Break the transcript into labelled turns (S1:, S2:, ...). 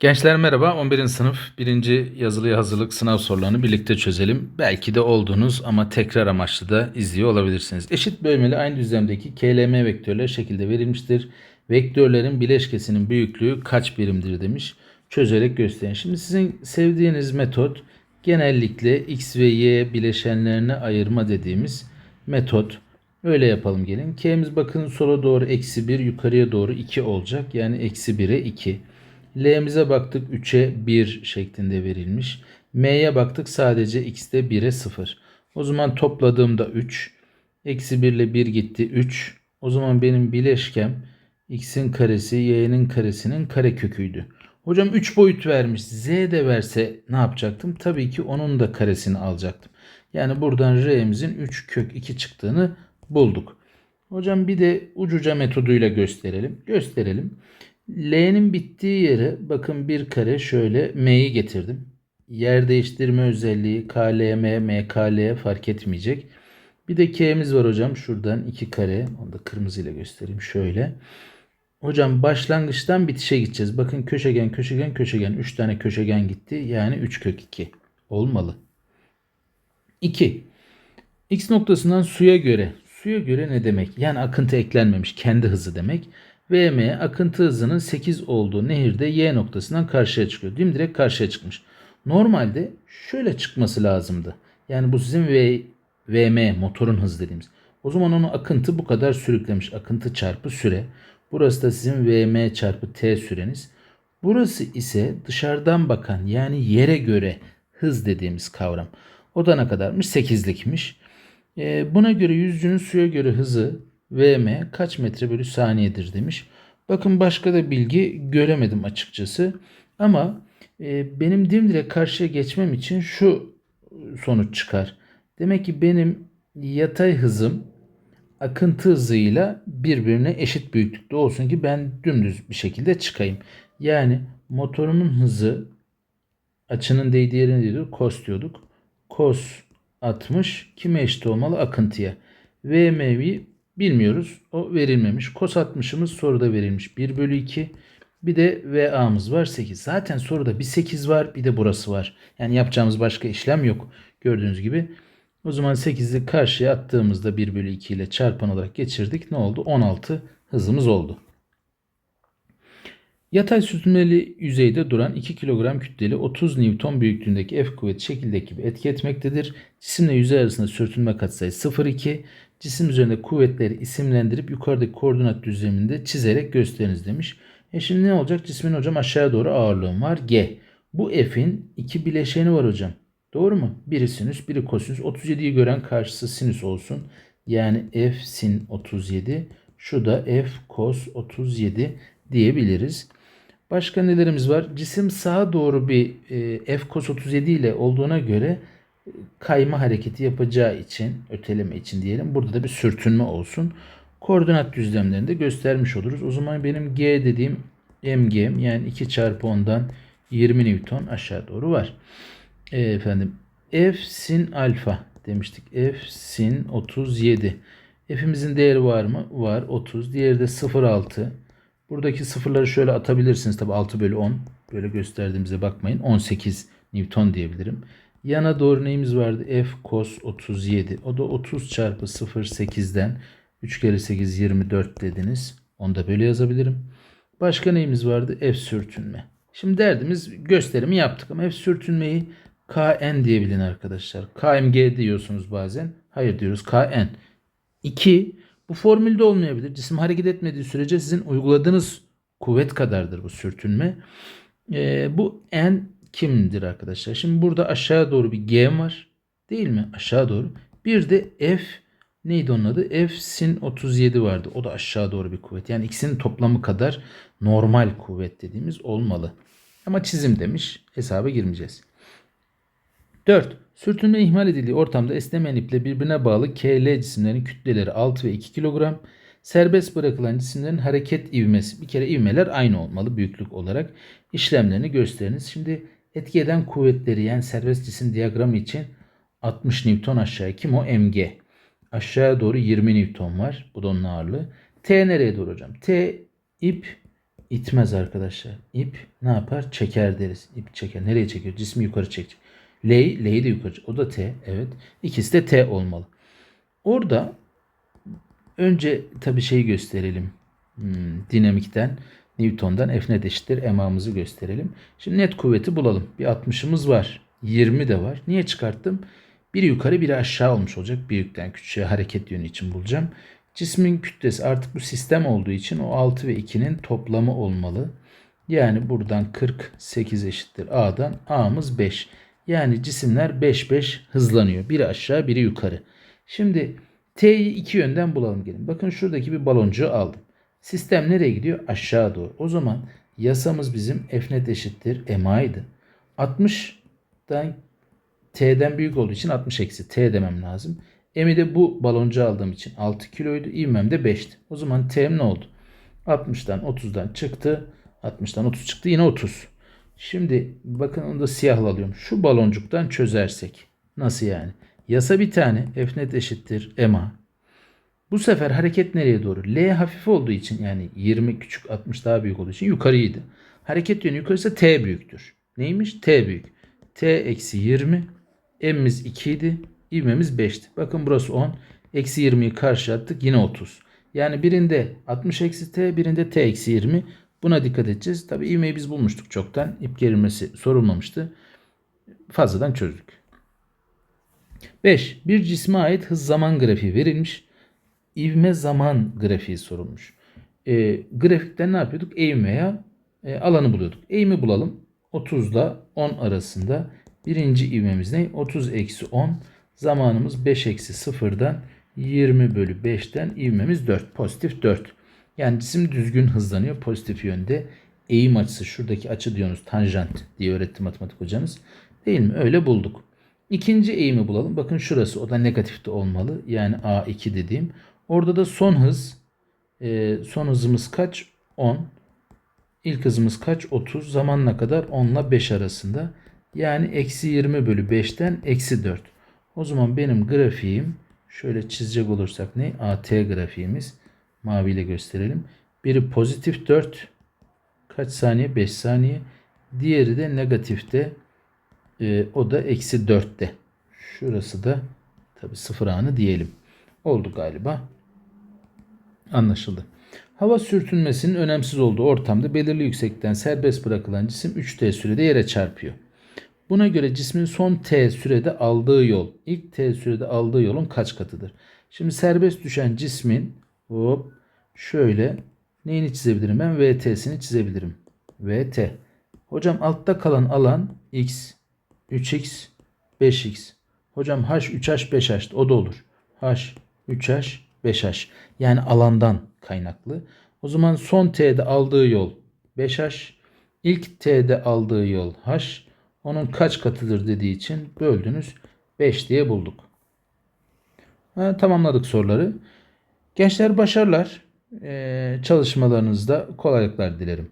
S1: Gençler merhaba. 11. sınıf 1. yazılıya hazırlık sınav sorularını birlikte çözelim. Belki de olduğunuz ama tekrar amaçlı da izliyor olabilirsiniz. Eşit bölmeli aynı düzlemdeki KLM vektörler şekilde verilmiştir. Vektörlerin bileşkesinin büyüklüğü kaç birimdir demiş. Çözerek gösterin. Şimdi sizin sevdiğiniz metot genellikle x ve y bileşenlerine ayırma dediğimiz metot. Öyle yapalım gelin. K'miz bakın sola doğru eksi 1 yukarıya doğru 2 olacak. Yani eksi 1'e 2. L'mize baktık 3'e 1 şeklinde verilmiş. M'ye baktık sadece x'te 1'e 0. O zaman topladığımda 3. Eksi 1 ile 1 gitti 3. O zaman benim bileşkem x'in karesi y'nin karesinin kareköküydü. Hocam 3 boyut vermiş. Z de verse ne yapacaktım? Tabii ki onun da karesini alacaktım. Yani buradan r'mizin 3 kök 2 çıktığını bulduk. Hocam bir de ucuca metoduyla gösterelim. Gösterelim. L'nin bittiği yere bakın bir kare şöyle M'yi getirdim. Yer değiştirme özelliği KLM, MKL fark etmeyecek. Bir de K'miz var hocam. Şuradan iki kare. Onu da kırmızıyla göstereyim şöyle. Hocam başlangıçtan bitişe gideceğiz. Bakın köşegen, köşegen, köşegen. 3 tane köşegen gitti. Yani 3 kök 2. Olmalı. 2. X noktasından suya göre. Suya göre ne demek? Yani akıntı eklenmemiş. Kendi hızı demek. VM akıntı hızının 8 olduğu nehirde Y noktasından karşıya çıkıyor. Değil mi? Direkt karşıya çıkmış. Normalde şöyle çıkması lazımdı. Yani bu sizin v, VM motorun hızı dediğimiz. O zaman onu akıntı bu kadar sürüklemiş. Akıntı çarpı süre. Burası da sizin VM çarpı T süreniz. Burası ise dışarıdan bakan yani yere göre hız dediğimiz kavram. O da ne kadarmış? 8'likmiş. E, buna göre yüzcünün suya göre hızı VM kaç metre bölü saniyedir demiş. Bakın başka da bilgi göremedim açıkçası. Ama e, benim dimdirek karşıya geçmem için şu sonuç çıkar. Demek ki benim yatay hızım akıntı hızıyla birbirine eşit büyüklükte olsun ki ben dümdüz bir şekilde çıkayım. Yani motorumun hızı açının değdiği yerine diyorduk. Cos diyorduk. Cos 60 kime eşit olmalı? Akıntıya. VM'yi bilmiyoruz. O verilmemiş. Cos 60'ımız soruda verilmiş. 1 bölü 2. Bir de VA'mız var 8. Zaten soruda bir 8 var bir de burası var. Yani yapacağımız başka işlem yok. Gördüğünüz gibi. O zaman 8'i karşıya attığımızda 1 bölü 2 ile çarpan olarak geçirdik. Ne oldu? 16 hızımız oldu. Yatay sürtünmeli yüzeyde duran 2 kilogram kütleli 30 Newton büyüklüğündeki F kuvvet şekildeki gibi etki etmektedir. Cisimle yüzey arasında sürtünme katsayı 0,2. Cisim üzerinde kuvvetleri isimlendirip yukarıdaki koordinat düzleminde çizerek gösteriniz demiş. E şimdi ne olacak? Cismin hocam aşağıya doğru ağırlığım var. G. Bu F'in iki bileşeni var hocam. Doğru mu? Biri sinüs, biri kosinüs. 37'yi gören karşısı sinüs olsun. Yani F sin 37. Şu da F cos 37 diyebiliriz. Başka nelerimiz var? Cisim sağa doğru bir e, F cos 37 ile olduğuna göre kayma hareketi yapacağı için, öteleme için diyelim. Burada da bir sürtünme olsun. Koordinat düzlemlerinde göstermiş oluruz. O zaman benim G dediğim mg yani 2 çarpı 10'dan 20 Newton aşağı doğru var. E, efendim F sin alfa demiştik. F sin 37. F'imizin değeri var mı? Var 30. Diğeri de 0.6. Buradaki sıfırları şöyle atabilirsiniz. Tabi 6 bölü 10. Böyle gösterdiğimize bakmayın. 18 Newton diyebilirim. Yana doğru neyimiz vardı? F cos 37. O da 30 çarpı 0 8'den 3 kere 8 24 dediniz. Onu da böyle yazabilirim. Başka neyimiz vardı? F sürtünme. Şimdi derdimiz gösterimi yaptık ama F sürtünmeyi Kn diyebilin arkadaşlar. KMG diyorsunuz bazen. Hayır diyoruz Kn. 2 bu formülde olmayabilir. Cisim hareket etmediği sürece sizin uyguladığınız kuvvet kadardır bu sürtünme. E, bu n kimdir arkadaşlar? Şimdi burada aşağı doğru bir g var. Değil mi? Aşağı doğru. Bir de f neydi onun adı? F sin 37 vardı. O da aşağı doğru bir kuvvet. Yani ikisinin toplamı kadar normal kuvvet dediğimiz olmalı. Ama çizim demiş. Hesaba girmeyeceğiz. 4. Sürtünme ihmal edildiği ortamda esnemeyen iple birbirine bağlı KL cisimlerin kütleleri 6 ve 2 kilogram. Serbest bırakılan cisimlerin hareket ivmesi. Bir kere ivmeler aynı olmalı büyüklük olarak. işlemlerini gösteriniz. Şimdi etki eden kuvvetleri yani serbest cisim diyagramı için 60 Newton aşağıya. Kim o? mg. Aşağıya doğru 20 Newton var. Bu da onun ağırlığı. T nereye doğru hocam? T ip itmez arkadaşlar. İp ne yapar? Çeker deriz. İp çeker. Nereye çekiyor? Cismi yukarı çekecek. L'yi, L'yi de yukarı çek- O da T. Evet. İkisi de T olmalı. Orada önce tabii şeyi gösterelim. Hmm, dinamikten, Newton'dan F net eşittir emamızı gösterelim. Şimdi net kuvveti bulalım. Bir 60'ımız var. 20 de var. Niye çıkarttım? Biri yukarı biri aşağı olmuş olacak. Büyükten küçüğe hareket yönü için bulacağım. Cismin kütlesi artık bu sistem olduğu için o 6 ve 2'nin toplamı olmalı. Yani buradan 48 eşittir A'dan. A'mız 5. Yani cisimler 5 5 hızlanıyor. Biri aşağı biri yukarı. Şimdi T'yi iki yönden bulalım gelin. Bakın şuradaki bir baloncuğu aldım. Sistem nereye gidiyor? Aşağı doğru. O zaman yasamız bizim F eşittir MA'ydı. 60'dan T'den büyük olduğu için 60 eksi T demem lazım. M'i de bu baloncu aldığım için 6 kiloydu. İvmem de 5'ti. O zaman T'm ne oldu? 60'dan 30'dan çıktı. 60'dan 30 çıktı. Yine 30. Şimdi bakın onu da siyahla alıyorum. Şu baloncuktan çözersek. Nasıl yani? Yasa bir tane. F eşittir MA. Bu sefer hareket nereye doğru? L hafif olduğu için yani 20 küçük 60 daha büyük olduğu için yukarıydı. Hareket yönü yukarıysa T büyüktür. Neymiş? T büyük. T eksi 20. M'imiz 2 idi. İvmemiz 5'ti. Bakın burası 10. Eksi 20'yi karşı attık. Yine 30. Yani birinde 60 eksi T birinde T eksi 20. Buna dikkat edeceğiz. Tabi ivmeyi biz bulmuştuk çoktan. İp gerilmesi sorulmamıştı. Fazladan çözdük. 5. Bir cisme ait hız zaman grafiği verilmiş. İvme zaman grafiği sorulmuş. E, grafikten ne yapıyorduk? Eğim e, alanı buluyorduk. Eğimi bulalım. 30 ile 10 arasında birinci ivmemiz ne? 30 eksi 10. Zamanımız 5 eksi 0'dan 20 bölü 5'ten ivmemiz 4. Pozitif 4. Yani cisim düzgün hızlanıyor pozitif yönde. Eğim açısı şuradaki açı diyorsunuz tanjant diye öğretti matematik hocamız. Değil mi? Öyle bulduk. İkinci eğimi bulalım. Bakın şurası o da negatifte olmalı. Yani A2 dediğim. Orada da son hız. e, son hızımız kaç? 10. İlk hızımız kaç? 30. Zamanla kadar 10 ile 5 arasında. Yani eksi 20 bölü 5'ten eksi 4. O zaman benim grafiğim şöyle çizecek olursak ne? AT grafiğimiz. Maviyle gösterelim. Biri pozitif 4. Kaç saniye? 5 saniye. Diğeri de negatifte. e, o da eksi 4'te. Şurası da tabi sıfır anı diyelim. Oldu galiba. Anlaşıldı. Hava sürtünmesinin önemsiz olduğu ortamda belirli yüksekten serbest bırakılan cisim 3t sürede yere çarpıyor. Buna göre cismin son t sürede aldığı yol, ilk t sürede aldığı yolun kaç katıdır? Şimdi serbest düşen cismin hop şöyle neyini çizebilirim ben? VT'sini çizebilirim. VT. Hocam altta kalan alan x, 3x, 5x. Hocam h 3h 5h o da olur. h 3h 5h. Yani alandan kaynaklı. O zaman son t'de aldığı yol 5h. İlk t'de aldığı yol h. Onun kaç katıdır dediği için böldünüz 5 diye bulduk. Ha, tamamladık soruları. Gençler başarılar. Ee, çalışmalarınızda kolaylıklar dilerim.